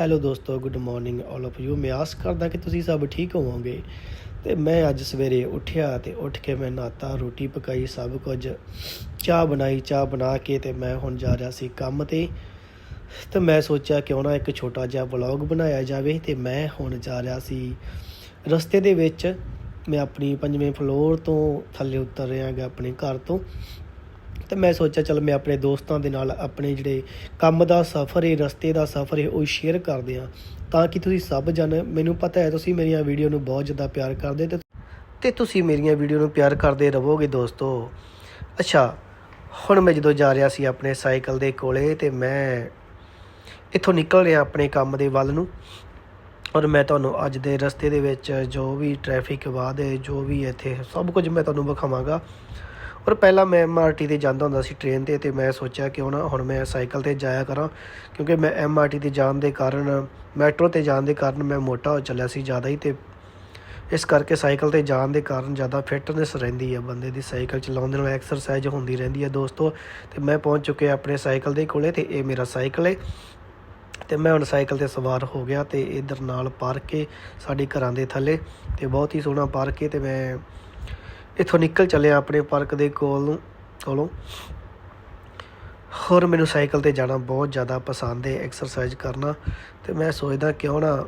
Hello ਦੋਸਤੋ good morning all of you ਮੈਂ ਆਸ ਕਰਦਾ ਕਿ ਤੁਸੀਂ ਸਭ ਠੀਕ ਹੋਵੋਗੇ। ਤੇ ਮੈਂ ਅੱਜ ਸਵੇਰੇ ਉੱਠਿਆ ਤੇ ਉੱਠ ਕੇ ਮੈਂ ਨਾਤਾ, ਰੋਟੀ ਪਕਾਈ, ਸਭ ਕੁਝ। ਚਾਹ ਬਣਾਈ, ਚਾਹ ਬਣਾ ਕੇ ਤੇ ਮੈਂ ਹੁਣ ਜਾ ਰਿਹਾ ਸੀ ਕੰਮ ਤੇ। ਤੇ ਮੈਂ ਸੋਚਿਆ ਕਿਉਂ ਨਾ ਇੱਕ ਛੋਟਾ ਜਿਹਾ ਵਲੌਗ ਬਣਾਇਆ ਜਾਵੇ ਤੇ ਮੈਂ ਹੁਣ ਜਾ ਰਿਹਾ ਸੀ ਰਸਤੇ ਦੇ ਵਿੱਚ। ਮੈਂ ਆਪਣੀ ਪੰਜਵੇਂ ਫਲੋਰ ਤੋਂ ਥੱਲੇ ਉਤਰ ਰਿਹਾ ਗਾ, ਆਪਣੇ ਘਰ ਤੋਂ। ਤੇ ਮੈਂ ਸੋਚਿਆ ਚਲ ਮੈਂ ਆਪਣੇ ਦੋਸਤਾਂ ਦੇ ਨਾਲ ਆਪਣੇ ਜਿਹੜੇ ਕੰਮ ਦਾ ਸਫ਼ਰ ਹੈ, ਰਸਤੇ ਦਾ ਸਫ਼ਰ ਹੈ, ਉਹ ਸ਼ੇਅਰ ਕਰਦੇ ਆ ਤਾਂ ਕਿ ਤੁਸੀਂ ਸਭ ਜਣ, ਮੈਨੂੰ ਪਤਾ ਹੈ ਤੁਸੀਂ ਮੇਰੀਆਂ ਵੀਡੀਓ ਨੂੰ ਬਹੁਤ ਜ਼ਿਆਦਾ ਪਿਆਰ ਕਰਦੇ ਤੇ ਤੇ ਤੁਸੀਂ ਮੇਰੀਆਂ ਵੀਡੀਓ ਨੂੰ ਪਿਆਰ ਕਰਦੇ ਰਹੋਗੇ ਦੋਸਤੋ। ਅੱਛਾ, ਹੁਣ ਮੈਂ ਜਦੋਂ ਜਾ ਰਿਹਾ ਸੀ ਆਪਣੇ ਸਾਈਕਲ ਦੇ ਕੋਲੇ ਤੇ ਮੈਂ ਇੱਥੋਂ ਨਿਕਲ ਰਿਹਾ ਆਪਣੇ ਕੰਮ ਦੇ ਵੱਲ ਨੂੰ। ਔਰ ਮੈਂ ਤੁਹਾਨੂੰ ਅੱਜ ਦੇ ਰਸਤੇ ਦੇ ਵਿੱਚ ਜੋ ਵੀ ਟ੍ਰੈਫਿਕ ਵਾਧ ਹੈ, ਜੋ ਵੀ ਇੱਥੇ ਸਭ ਕੁਝ ਮੈਂ ਤੁਹਾਨੂੰ ਵਿਖਾਵਾਂਗਾ। ਪਰ ਪਹਿਲਾਂ ਮੈਂ ਐਮਆਰਟੀ ਤੇ ਜਾਂਦਾ ਹੁੰਦਾ ਸੀ ਟ੍ਰੇਨ ਤੇ ਤੇ ਮੈਂ ਸੋਚਿਆ ਕਿਉਂ ਨਾ ਹੁਣ ਮੈਂ ਸਾਈਕਲ ਤੇ ਜਾਇਆ ਕਰਾਂ, ਕਿਉਂਕਿ ਮੈਂ ਐਮਆਰਟੀ ਤੇ ਜਾਣ ਦੇ ਕਾਰਨ, ਮੈਟਰੋ ਤੇ ਜਾਣ ਦੇ ਕਾਰਨ ਮੈਂ ਮੋਟਾ ਹੋ ਚੱਲਿਆ ਸੀ ਜ਼ਿਆਦਾ ਹੀ ਤੇ ਇਸ ਕਰਕੇ ਸਾਈਕਲ ਤੇ ਜਾਣ ਦੇ ਕਾਰਨ ਜ਼ਿਆਦਾ ਫਿਟਨੈਸ ਰਹਿੰਦੀ ਹੈ ਬੰਦੇ ਦੀ ਸਾਈਕਲ ਚਲਾਉਣ ਦੇ ਨਾਲ ਐਕਸਰਸਾਈਜ਼ ਹੁੰਦੀ ਰਹਿੰਦੀ ਹੈ ਦੋਸਤੋ, ਤੇ ਮੈਂ ਪਹੁੰਚ ਚੁੱਕਿਆ ਆਪਣੇ ਸਾਈਕਲ ਦੇ ਕੋਲੇ ਤੇ ਇਹ ਮੇਰਾ ਸਾਈਕਲ ਹੈ ਤੇ ਮੈਂ ਹੁਣ ਸਾਈਕਲ ਤੇ ਸਵਾਰ ਹੋ ਗਿਆ ਤੇ ਇਧਰ ਨਾਲ ਪਾਰਕ ਕੇ ਸਾਡੇ ਘਰਾਂ ਦੇ ਥੱਲੇ, ਤੇ ਬਹੁਤ ਹੀ ਸੋਹਣਾ ਪਾਰਕ ਹੈ ਤੇ ਮੈਂ ਇੱਥੋਂ ਨਿਕਲ ਚੱਲਿਆ ਆਪਣੇ ਪਾਰਕ ਦੇ ਕੋਲ ਨੂੰ, ਕੋਲੋਂ। ਹੋਰ ਮੈਨੂੰ ਸਾਈਕਲ ਤੇ ਜਾਣਾ ਬਹੁਤ ਜ਼ਿਆਦਾ ਪਸੰਦ ਹੈ ਐਕਸਰਸਾਈਜ਼ ਕਰਨਾ। ਤੇ ਮੈਂ ਸੋਚਦਾ ਕਿਉਂ ਨਾ,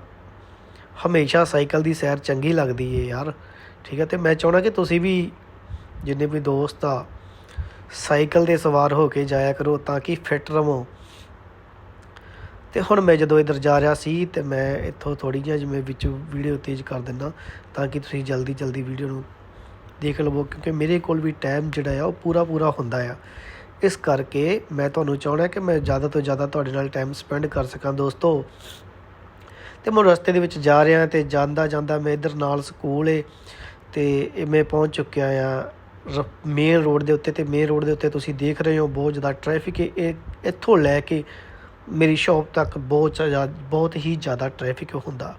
ਹਮੇਸ਼ਾ ਸਾਈਕਲ ਦੀ ਸੈਰ ਚੰਗੀ ਲੱਗਦੀ ਹੈ ਯਾਰ। ਠੀਕ ਹੈ, ਤੇ ਮੈਂ ਚਾਹਣਾ ਕਿ ਤੁਸੀਂ ਵੀ ਜਿੰਨੇ ਵੀ ਦੋਸਤ ਆ, ਸਾਈਕਲ ਤੇ ਸਵਾਰ ਹੋ ਕੇ ਜਾਇਆ ਕਰੋ ਤਾਂ ਕਿ ਫਿੱਟ ਰਹੋ। ਤੇ ਹੁਣ ਮੈਂ ਜਦੋਂ ਇੱਧਰ ਜਾ ਰਿਹਾ ਸੀ ਤੇ ਮੈਂ ਇੱਥੋਂ ਥੋੜੀ ਜਿਹੀ ਜਿਵੇਂ ਵਿੱਚ ਵੀਡੀਓ ਤੇਜ਼ ਕਰ ਦਿੰਦਾ ਤਾਂ ਕਿ ਤੁਸੀਂ ਜਲਦੀ ਜਲਦੀ ਵੀਡੀਓ ਨੂੰ ਦੇਖ ਲਵੋ, ਕਿਉਂਕਿ ਮੇਰੇ ਕੋਲ ਵੀ ਟਾਈਮ ਜਿਹੜਾ ਆ, ਉਹ ਪੂਰਾ ਪੂਰਾ ਹੁੰਦਾ ਆ। ਇਸ ਕਰਕੇ ਮੈਂ ਤੁਹਾਨੂੰ ਚਾਹਣਾ ਕਿ ਮੈਂ ਜ਼ਿਆਦਾ ਤੋਂ ਜ਼ਿਆਦਾ ਤੁਹਾਡੇ ਨਾਲ ਟਾਈਮ ਸਪੈਂਡ ਕਰ ਸਕਾਂ ਦੋਸਤੋ। ਤੇ ਮੈਂ ਰਸਤੇ ਦੇ ਵਿੱਚ ਜਾ ਰਿਹਾ, ਤੇ ਜਾਂਦਾ ਜਾਂਦਾ ਮੈਂ ਇੱਧਰ ਨਾਲ ਸਕੂਲ ਏ, ਤੇ ਇਹ ਮੈਂ ਪਹੁੰਚ ਚੁੱਕਿਆ ਆ ਮੇਨ ਰੋਡ ਦੇ ਉੱਤੇ, ਤੇ ਮੇਨ ਰੋਡ ਦੇ ਉੱਤੇ ਤੁਸੀਂ ਦੇਖ ਰਹੇ ਹੋ ਬਹੁਤ ਜ਼ਿਆਦਾ ਟ੍ਰੈਫਿਕ ਹੈ ਇਹ ਇੱਥੋਂ ਲੈ ਕੇ ਮੇਰੀ ਸ਼ਾਪ ਤੱਕ ਬਹੁਤ ਜ਼ਿਆਦਾ, ਬਹੁਤ ਹੀ ਜ਼ਿਆਦਾ ਟ੍ਰੈਫਿਕ ਹੁੰਦਾ।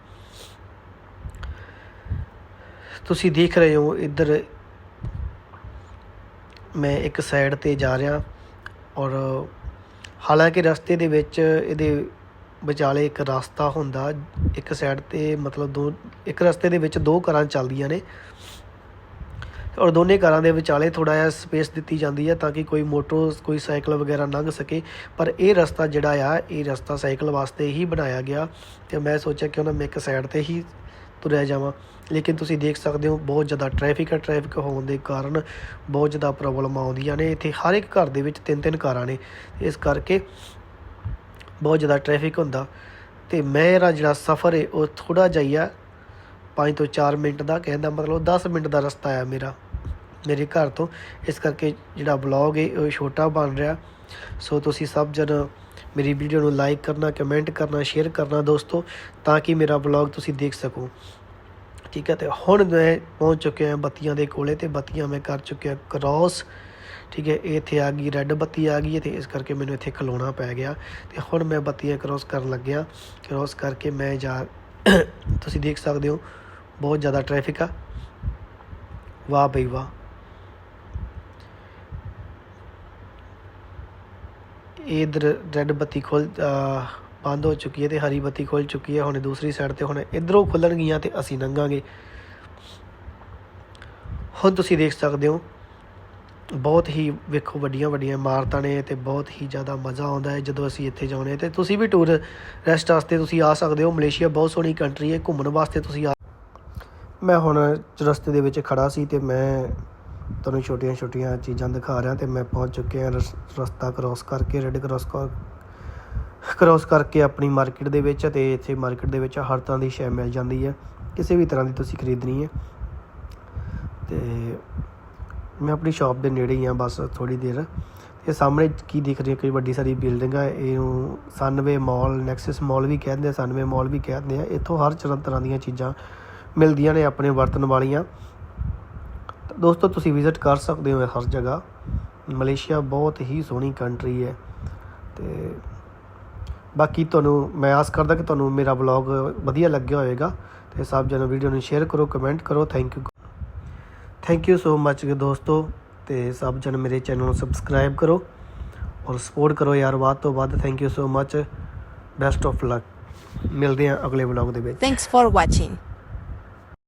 ਤੁਸੀਂ ਦੇਖ ਰਹੇ ਹੋ ਇੱਧਰ ਮੈਂ ਇੱਕ ਸਾਈਡ ਤੇ ਜਾ ਰਿਹਾ ਔਰ ਹਾਲਾਂਕਿ ਰਸਤੇ ਦੇ ਵਿੱਚ ਇਹਦੇ ਵਿਚਾਲੇ ਇੱਕ ਰਸਤਾ ਹੁੰਦਾ, ਇੱਕ ਸਾਈਡ ਤੇ ਮਤਲਬ ਦੋ, ਇੱਕ ਰਸਤੇ ਦੇ ਵਿੱਚ ਦੋ ਕਾਰਾਂ ਚੱਲਦੀਆਂ ਨੇ ਔਰ ਦੋਨੇ ਕਾਰਾਂ ਦੇ ਵਿਚਾਲੇ ਥੋੜਾ ਜਿਹਾ ਸਪੇਸ ਦਿੱਤੀ ਜਾਂਦੀ ਹੈ ਤਾਂ ਕਿ ਕੋਈ ਮੋਟਰ, ਕੋਈ ਸਾਈਕਲ ਵਗੈਰਾ ਲੰਘ ਸਕੇ। ਪਰ ਇਹ ਰਸਤਾ ਜਿਹੜਾ ਆ, ਇਹ ਰਸਤਾ ਸਾਈਕਲ ਵਾਸਤੇ ਹੀ ਬਣਾਇਆ ਗਿਆ ਤੇ ਮੈਂ ਸੋਚਿਆ ਕਿ ਉਹਨਾਂ ਮੈਂ ਇੱਕ ਸਾਈਡ ਤੇ ਹੀ ਤੁਰਿਆ ਜਾਵਾਂ। ਲੇਕਿਨ ਤੁਸੀਂ ਦੇਖ ਸਕਦੇ ਹੋ, ਬਹੁਤ ਜ਼ਿਆਦਾ ਟ੍ਰੈਫਿਕ ਹੈ ਟ੍ਰੈਫਿਕ ਹੋਣ ਦੇ ਕਾਰਨ ਬਹੁਤ ਜ਼ਿਆਦਾ ਪ੍ਰੋਬਲਮ ਆਉਂਦੀਆਂ ਨੇ। ਇੱਥੇ ਹਰ ਇੱਕ ਘਰ ਦੇ ਵਿੱਚ ਤਿੰਨ ਤਿੰਨ ਕਾਰਾਂ ਨੇ। ਇਸ ਕਰਕੇ ਬਹੁਤ ਜ਼ਿਆਦਾ ਟ੍ਰੈਫਿਕ ਹੁੰਦਾ। ਤੇ ਮੇਰਾ ਜਿਹੜਾ ਸਫ਼ਰ ਹੈ ਉਹ ਥੋੜਾ ਜਿਹਾ 5 ਤੋਂ 4 ਮਿੰਟ ਦਾ ਕਹਿੰਦਾ ਮਤਲਬ 10 ਮਿੰਟ ਦਾ ਰਸਤਾ ਹੈ ਮੇਰਾ, ਮੇਰੇ ਘਰ ਤੋਂ। ਇਸ ਕਰਕੇ ਜਿਹੜਾ ਬਲੌਗ ਹੈ ਉਹ ਛੋਟਾ ਬਣ ਰਿਹਾ। ਸੋ ਤੁਸੀਂ ਸਭ ਜਨ ਮੇਰੀ ਵੀਡੀਓ ਨੂੰ ਲਾਈਕ ਕਰਨਾ ਕਮੈਂਟ ਕਰਨਾ ਸ਼ੇਅਰ ਕਰਨਾ ਦੋਸਤੋ, ਤਾਂ ਕਿ ਮੇਰਾ ਬਲੌਗ ਤੁਸੀਂ ਦੇਖ ਸਕੋ। ਠੀਕ ਹੈ, ਤੇ ਹੁਣ ਮੈਂ ਪਹੁੰਚ ਚੁੱਕਿਆ ਹਾਂ ਬੱਤੀਆਂ ਦੇ ਕੋਲੇ ਤੇ ਬੱਤੀਆਂ ਮੈਂ ਕਰ ਚੁੱਕਿਆ ਕ੍ਰਾਸ ਠੀਕ ਹੈ ਇੱਥੇ ਆ ਗਈ ਰੈੱਡ ਬੱਤੀ ਆ ਗਈ ਹੈ ਤੇ ਇਸ ਕਰਕੇ ਮੈਨੂੰ ਇੱਥੇ ਖਲੋਣਾ ਪੈ ਗਿਆ। ਤੇ ਹੁਣ ਮੈਂ ਬੱਤੀਆਂ ਕ੍ਰਾਸ ਕਰਨ ਲੱਗਿਆ। ਕ੍ਰਾਸ ਕਰਕੇ ਮੈਂ ਜਾ, ਤੁਸੀਂ ਦੇਖ ਸਕਦੇ ਹੋ, ਬਹੁਤ ਜ਼ਿਆਦਾ ਟ੍ਰੈਫਿਕ ਆ। ਵਾਹ ਬਈ ਵਾਹ। ਇਹ ਇਧਰ ਰੈੱਡ ਬੱਤੀ ਖੁੱਲ ਬੰਦ ਹੋ ਚੁੱਕੀ ਹੈ ਤੇ ਹਰੀ ਬੱਤੀ ਖੁੱਲ ਚੁੱਕੀ ਹੈ, ਹੁਣ ਦੂਸਰੀ ਸਾਈਡ ਤੇ ਹੁਣ ਇਧਰੋਂ ਖੁੱਲਣਗੀਆਂ ਤੇ ਅਸੀਂ ਲੰਘਾਂਗੇ ਹੁਣ ਤੁਸੀਂ ਦੇਖ ਸਕਦੇ ਹੋ, ਬਹੁਤ ਹੀ ਵੇਖੋ ਵੱਡੀਆਂ ਵੱਡੀਆਂ ਇਮਾਰਤਾਂ ਨੇ ਤੇ ਬਹੁਤ ਹੀ ਜ਼ਿਆਦਾ ਮਜ਼ਾ ਆਉਂਦਾ ਹੈ ਜਦੋਂ ਅਸੀਂ ਇੱਥੇ ਜਾਂਦੇ ਤੇ ਤੁਸੀਂ ਵੀ ਟੂਰ ਰੈਸਟ ਵਾਸਤੇ ਤੁਸੀਂ ਆ ਸਕਦੇ ਹੋ, ਮਲੇਸ਼ੀਆ ਬਹੁਤ ਸੋਹਣੀ ਕੰਟਰੀ ਹੈ, ਘੁੰਮਣ ਵਾਸਤੇ ਤੁਸੀਂ ਆ ਮੈਂ ਹੁਣ ਰਸਤੇ ਦੇ ਵਿੱਚ ਖੜਾ ਸੀ ਤੇ ਮੈਂ ਤੁਹਾਨੂੰ ਛੋਟੀਆਂ ਛੋਟੀਆਂ ਚੀਜ਼ਾਂ ਦਿਖਾ ਰਿਹਾ ਤੇ ਮੈਂ ਪਹੁੰਚ ਚੁੱਕਿਆ ਰਸਤਾ ਕ੍ਰਾਸ ਕਰਕੇ ਰੈੱਡ ਕ੍ਰਾਸ ਕ੍ਰਾਸ ਕਰਕੇ ਆਪਣੀ ਮਾਰਕੀਟ ਦੇ ਵਿੱਚ ਤੇ ਇੱਥੇ ਮਾਰਕੀਟ ਦੇ ਵਿੱਚ ਹਰ ਤਰ੍ਹਾਂ ਦੀ ਸ਼ੈ ਮਿਲ ਜਾਂਦੀ ਹੈ। ਕਿਸੇ ਵੀ ਤਰ੍ਹਾਂ ਦੀ ਤੁਸੀਂ ਖਰੀਦਣੀ ਹੈ। ਤੇ ਮੈਂ ਆਪਣੀ ਸ਼ਾਪ ਦੇ ਨੇੜੇ ਹੀ ਆ ਬਸ ਥੋੜੀ ਦੇਰ। ਇਹ ਸਾਹਮਣੇ ਕੀ ਦਿਖ ਰਹੀ ਹੈ? ਕੋਈ ਵੱਡੀ ਸਾਰੀ ਬਿਲਡਿੰਗ ਹੈ ਇਹਨੂੰ ਸਨਵੇ ਮਾਲ ਨੈਕਸਸ ਮਾਲ ਵੀ ਕਹਿੰਦੇ ਆ ਸਨਵੇ ਮਾਲ ਵੀ ਕਹਿੰਦੇ ਆ। ਇੱਥੋਂ ਹਰ ਤਰ੍ਹਾਂ ਦੀਆਂ ਚੀਜ਼ਾਂ ਮਿਲਦੀਆਂ ਨੇ ਆਪਣੇ ਵਰਤਣ ਵਾਲੀਆਂ। ਦੋਸਤੋ, ਤੁਸੀਂ ਵਿਜ਼ਿਟ ਕਰ ਸਕਦੇ ਹੋ ਹਰ ਜਗ੍ਹਾ। ਮਲੇਸ਼ੀਆ ਬਹੁਤ ਹੀ ਸੋਹਣੀ ਕੰਟਰੀ ਹੈ ਤੇ ਬਾਕੀ ਤੁਹਾਨੂੰ ਮੈਂ ਆਸ ਕਰਦਾ ਕਿ ਤੁਹਾਨੂੰ ਮੇਰਾ ਵਲੌਗ ਵਧੀਆ ਲੱਗਿਆ ਹੋਵੇਗਾ ਤੇ ਸਭ ਜਣ ਵੀਡੀਓ ਨੂੰ ਸ਼ੇਅਰ ਕਰੋ ਕਮੈਂਟ ਕਰੋ thank you thank you so much ਦੋਸਤੋ ਤੇ ਸਭ ਜਣ ਮੇਰੇ ਚੈਨਲ ਨੂੰ ਸਬਸਕ੍ਰਾਈਬ ਕਰੋ ਔਰ ਸਪੋਰਟ ਕਰੋ ਯਾਰ, ਵੱਧ ਤੋਂ ਵੱਧ thank you so much best of luck ਮਿਲਦੇ ਹਾਂ ਅਗਲੇ ਵਲੌਗ ਦੇ ਵਿੱਚ। Thanks for watching